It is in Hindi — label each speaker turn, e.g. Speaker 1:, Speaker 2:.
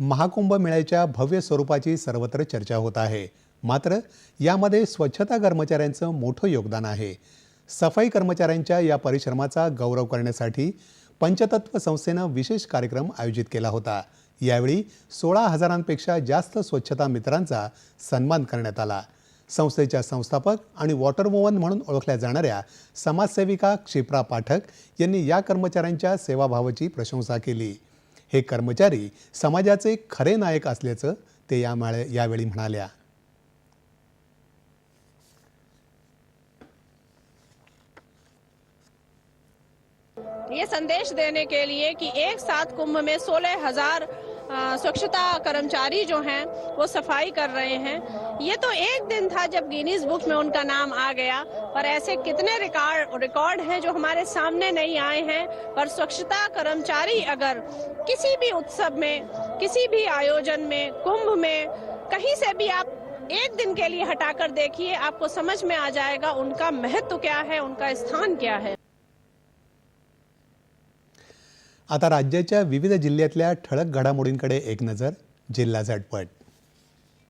Speaker 1: महाकुंभ मेळ्याच्या भव्य स्वरूपाची सर्वत्र चर्चा होत आहे. मात्र यामध्ये स्वच्छता कर्मचाऱ्यांचं मोठं योगदान आहे. सफाई कर्मचाऱ्यांच्या या परिश्रमाचा गौरव करण्यासाठी पंचतत्व संस्थेनं विशेष कार्यक्रम आयोजित केला होता. यावेळी सोळा हजारांपेक्षा जास्त स्वच्छता मित्रांचा सन्मान करण्यात आला. संस्थेच्या संस्थापक आणि वॉटर वुमन म्हणून ओळखल्या जाणाऱ्या समाजसेविका क्षिप्रा पाठक यांनी या कर्मचाऱ्यांच्या सेवाभावाची प्रशंसा केली. हे कर्मचारी समाजाचे खरे नायक असल्याचं ते या माळे- यावेळी म्हणाल्या.
Speaker 2: ये संदेश देने के लिए कि एक साथ कुंभ में सोलह हज़ार स्वच्छता कर्मचारी जो हैं, वो सफ़ाई कर रहे हैं। ये तो एक दिन था जब गिनीज बुक में उनका नाम आ गया। पर ऐसे कितने रिकॉर्ड रिकॉर्ड हैं जो हमारे सामने नहीं आए हैं? पर स्वच्छता कर्मचारी अगर किसी भी उत्सव में, किसी भी आयोजन में, कुंभ में, कहीं से भी आप एक दिन के लिए हटाकर देखिए, आपको समझ में आ जाएगा उनका महत्व क्या है, उनका स्थान क्या है।
Speaker 1: आता राज्याच्या विविध जिल्ह्यातल्या ठळक घडामोडींकडे एक नज़र जिल्हा झटपट